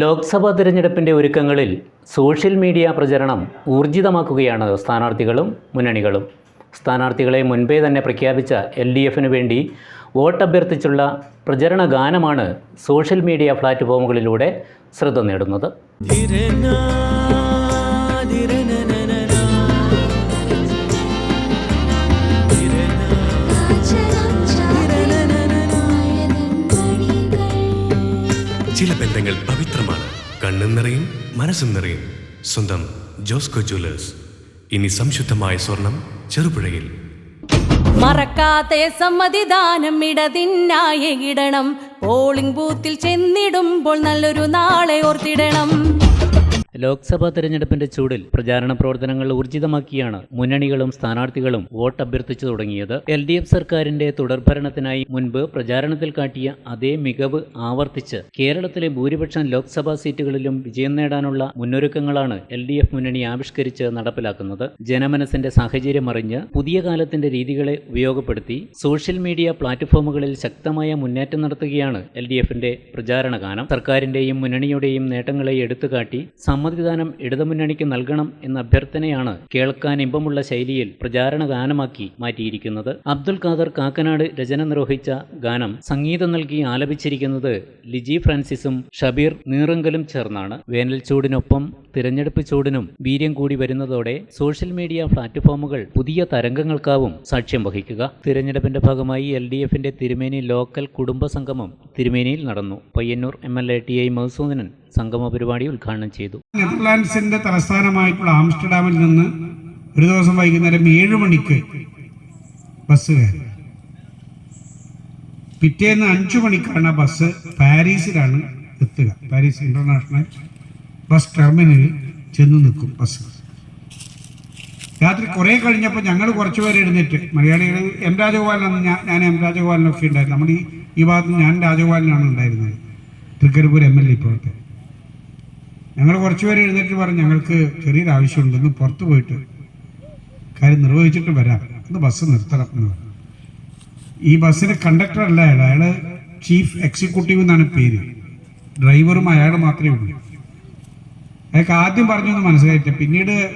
ലോക്സഭാ തിരഞ്ഞെടുപ്പിന്റെ ഒരുക്കങ്ങളിൽ social media പ്രചരണം ഊർജിതമാക്കുകയാണ് സ്ഥാനാർത്ഥികളും മുന്നണികളും. സ്ഥാനാർത്ഥികളെ മുൻപേ തന്നെ പ്രഖ്യാപിച്ച എൽ ഡി എഫിനു വേണ്ടി വോട്ടഭ്യർത്ഥിച്ചുള്ള പ്രചരണ ഗാനമാണ് സോഷ്യൽ മീഡിയ പ്ലാറ്റ്ഫോമുകളിലൂടെ ശ്രദ്ധ നേടുന്നത്. ചില ബന്ധങ്ങൾ പവിത്രമാണ്. കണ്ണും നിറയും മനസ്സും നിറയും. സ്വന്തം ജോസ്കോ ജ്വല്ലേഴ്സ്. ഇനി സംശുദ്ധമായ സ്വർണം ചെറുപുഴയിൽ. മറക്കാതെ സമ്മതിദാനം ഇടതിന്നായി ഇടണം. പോളിംഗ് ബൂത്തിൽ ചെന്നിടുമ്പോൾ നല്ലൊരു നാളെ ഓർത്തിടണം. ലോക്സഭാ തെരഞ്ഞെടുപ്പിന്റെ ചൂടിൽ പ്രചാരണ പ്രവർത്തനങ്ങൾ ഊർജിതമാക്കിയാണ് മുന്നണികളും സ്ഥാനാർത്ഥികളും വോട്ട് അഭ്യർത്ഥിച്ചു തുടങ്ങിയത്. എൽ ഡി എഫ് സർക്കാരിന്റെ തുടർഭരണത്തിനായി മുൻപ് പ്രചാരണത്തിൽ കാട്ടിയ അതേ മികവ് ആവർത്തിച്ച് കേരളത്തിലെ ഭൂരിപക്ഷം ലോക്സഭാ സീറ്റുകളിലും വിജയം നേടാനുള്ള മുന്നൊരുക്കങ്ങളാണ് എൽ ഡി എഫ് മുന്നണി ആവിഷ്കരിച്ച് നടപ്പിലാക്കുന്നത്. ജനമനസിന്റെ സാഹചര്യം അറിഞ്ഞ് പുതിയ കാലത്തിന്റെ രീതികളെ ഉപയോഗപ്പെടുത്തി സോഷ്യൽ മീഡിയ പ്ലാറ്റ്ഫോമുകളിൽ ശക്തമായ മുന്നേറ്റം നടത്തുകയാണ് എൽ ഡി എഫിന്റെ പ്രചാരണ ഗാനം. സർക്കാരിന്റെയും മുന്നണിയുടെയും നേട്ടങ്ങളെ എടുത്തുകാട്ടി സമ്മതിദാനം ഇടതുമുന്നണിക്ക് നൽകണം എന്ന അഭ്യർത്ഥനയാണ് കേൾക്കാൻ ഇമ്പമുള്ള ശൈലിയിൽ പ്രചാരണ ഗാനമാക്കി മാറ്റിയിരിക്കുന്നത്. അബ്ദുൽ ഖാദർ കാക്കനാട് രചന നിർവഹിച്ച ഗാനം സംഗീതം നൽകി ആലപിച്ചിരിക്കുന്നത് ലിജി ഫ്രാൻസിസും ഷബീർ നീറങ്കലും ചേർന്നാണ്. വേനൽ ചൂടിനൊപ്പം തിരഞ്ഞെടുപ്പ് ചൂടിനും വീര്യം കൂടി വരുന്നതോടെ സോഷ്യൽ മീഡിയ പ്ലാറ്റ്ഫോമുകൾ പുതിയ തരംഗങ്ങൾക്കാവും സാക്ഷ്യം വഹിക്കുക. തിരഞ്ഞെടുപ്പിന്റെ ഭാഗമായി എൽ ഡി എഫിന്റെ തിരുമേനി ലോക്കൽ കുടുംബ സംഗമം തിരുമേനിയിൽ നടന്നു. Payyanur M L A T I Madhusudanan സംഗമ പരിപാടി ഉദ്ഘാടനം ചെയ്തു. നെതർലാൻഡ്സിന്റെ തലസ്ഥാനമായിട്ടുള്ള ആംസ്റ്റർഡാമിൽ നിന്ന് ഒരു ദിവസം വൈകുന്നേരം ഏഴ് മണിക്ക് ബസ് കയറി. പിറ്റേന്ന് അഞ്ചു മണിക്കാണ് ബസ് പാരീസിലാണ് എത്തുക. പാരീസ് ഇന്റർനാഷണൽ ബസ് ടെർമിനലിൽ ചെന്ന് നിൽക്കും ബസ്. രാത്രി കുറെ കഴിഞ്ഞപ്പോൾ ഞങ്ങൾ കുറച്ച് പേര് എഴുന്നേറ്റ്. മലയാളികൾ എം രാജഗോപാലനാണ് ഞാൻ ഞാൻ എം രാജഗോപാലനൊക്കെ ഉണ്ടായിരുന്നു. നമ്മുടെ ഈ ഈ ഭാഗത്ത് ഞാൻ രാജഗോപാലനാണ് ഉണ്ടായിരുന്നത്. തൃക്കരിപ്പൂർ എം എൽ എ ഇപ്പോഴത്തെ. ഞങ്ങൾ കുറച്ച് പേര് എഴുന്നേറ്റ് പറഞ്ഞു ഞങ്ങൾക്ക് ചെറിയൊരു ആവശ്യമുണ്ട് ഒന്ന് പുറത്ത് പോയിട്ട് കാര്യം നിർവഹിച്ചിട്ട് വരാം. ഒന്ന് ബസ് നിർത്തണം എന്ന് പറഞ്ഞു. ഈ ബസ്സിന് കണ്ടക്ടർ അല്ല അയാൾ. അയാൾ ചീഫ് എക്സിക്യൂട്ടീവ് എന്നാണ് പേര്. ഡ്രൈവറും അയാൾ മാത്രമേ ഉള്ളൂ. അയാൾക്ക് ആദ്യം പറഞ്ഞൊന്ന് മനസ്സിലായിട്ട് പിന്നീട്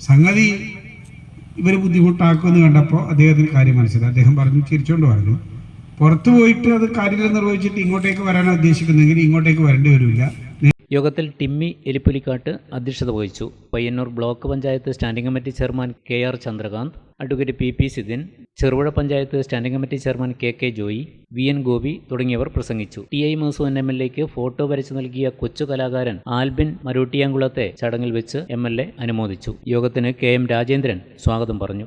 സംഗതി ഇവർ ബുദ്ധിമുട്ടാക്കുമെന്ന് കണ്ടപ്പോൾ അദ്ദേഹത്തിന് കാര്യം മനസ്സിലായി. അദ്ദേഹം പറഞ്ഞു ചിരിച്ചുകൊണ്ട് പറഞ്ഞു. പുറത്തു പോയിട്ട് അത് കാര്യങ്ങൾ നിർവഹിച്ചിട്ട് ഇങ്ങോട്ടേക്ക് വരാനാണ് ഉദ്ദേശിക്കുന്നതെങ്കിൽ ഇങ്ങോട്ടേക്ക് വരേണ്ടി വരില്ല യോഗത്തിൽ ടിമ്മി എലിപ്പുലിക്കാട്ട് അധ്യക്ഷത വഹിച്ചു. Payyanur block panchayat standing committee chairman K R Chandrakanth advocate P P Sidin Cherupuzha panchayat standing committee chairman K K Joy V N Gopi തുടങ്ങിയവർ പ്രസംഗിച്ചു. T I Masoon M L എക്ക് ഫോട്ടോ വരച്ചു നൽകിയ കൊച്ചു കലാകാരൻ ആൽബിൻ മരൂട്ടിയാങ്കുളത്തെ ചടങ്ങിൽ വെച്ച് എം എൽ എ അനുമോദിച്ചു. യോഗത്തിന് കെ എം രാജേന്ദ്രൻ സ്വാഗതം പറഞ്ഞു.